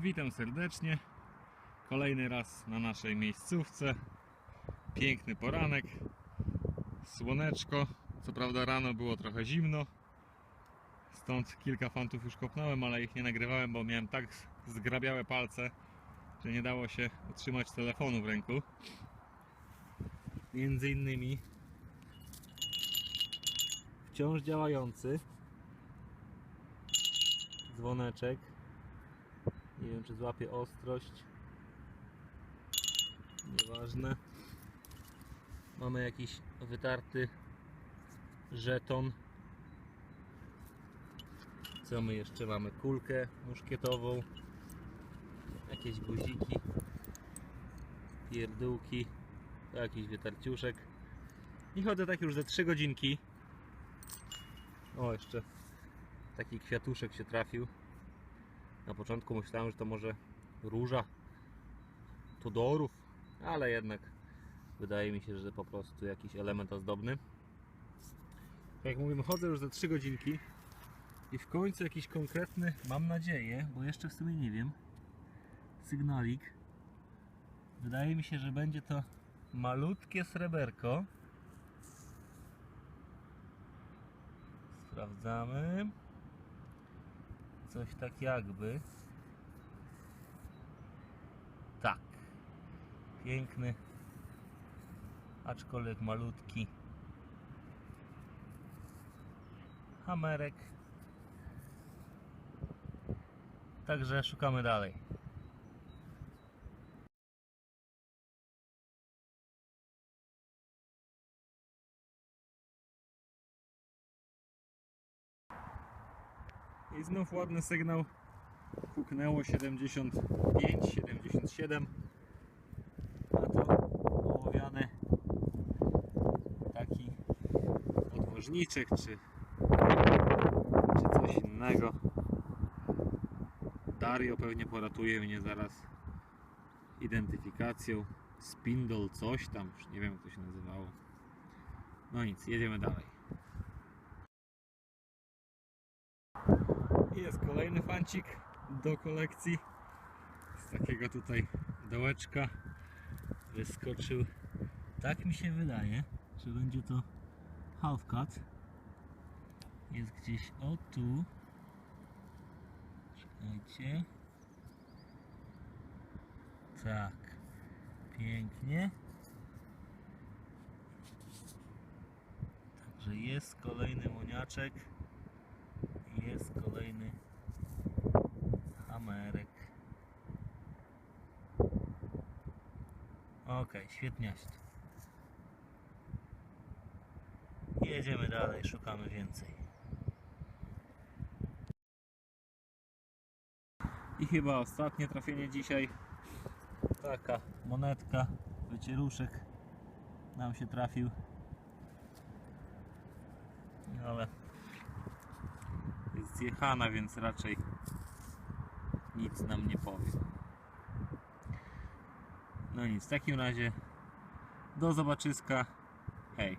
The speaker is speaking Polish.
Witam serdecznie. Kolejny raz na naszej miejscówce. Piękny poranek. Słoneczko. Co prawda rano było trochę zimno. Stąd kilka fantów już kopnąłem, ale ich nie nagrywałem, bo miałem tak zgrabiałe palce, że nie dało się utrzymać telefonu w ręku. Między innymi wciąż działający dzwoneczek. Nie wiem, czy złapie ostrość. Nieważne. Mamy jakiś wytarty żeton. Co my jeszcze mamy? Kulkę muszkietową. Jakieś guziki. Pierdółki. Jakiś wytarciuszek. I chodzę tak już ze 3 godzinki. O, jeszcze taki kwiatuszek się trafił. Na początku myślałem, że to może róża Tudorów, ale jednak wydaje mi się, że po prostu jakiś element ozdobny. Tak jak mówimy, chodzę już za 3 godzinki i w końcu jakiś konkretny, mam nadzieję, bo jeszcze w sumie nie wiem, sygnalik. Wydaje mi się, że będzie to malutkie sreberko. Sprawdzamy. Coś tak jakby. Tak. Piękny. Aczkolwiek malutki. Hamerek. Także szukamy dalej. I znów ładny sygnał. Huknęło 75, 77. A to ołowiany taki podwożniczek czy, czy coś innego. Dario pewnie poratuje mnie zaraz identyfikacją. Spindle coś tam, już nie wiem jak to się nazywało. No nic, jedziemy dalej. Jest kolejny fancik do kolekcji. Z takiego tutaj dołeczka wyskoczył. Tak mi się wydaje, że będzie to half cut. Jest gdzieś o tu. Czekajcie. Tak. Pięknie. Także jest kolejny moniaczek. Jest kolejny hamerek. Ok, świetniaść. Jedziemy dalej, szukamy więcej. I chyba ostatnie trafienie dzisiaj. Taka monetka, wycieruszek nam się trafił. Ale zjechana, więc raczej nic nam nie powie. No nic, w takim razie do zobaczyska. Hej.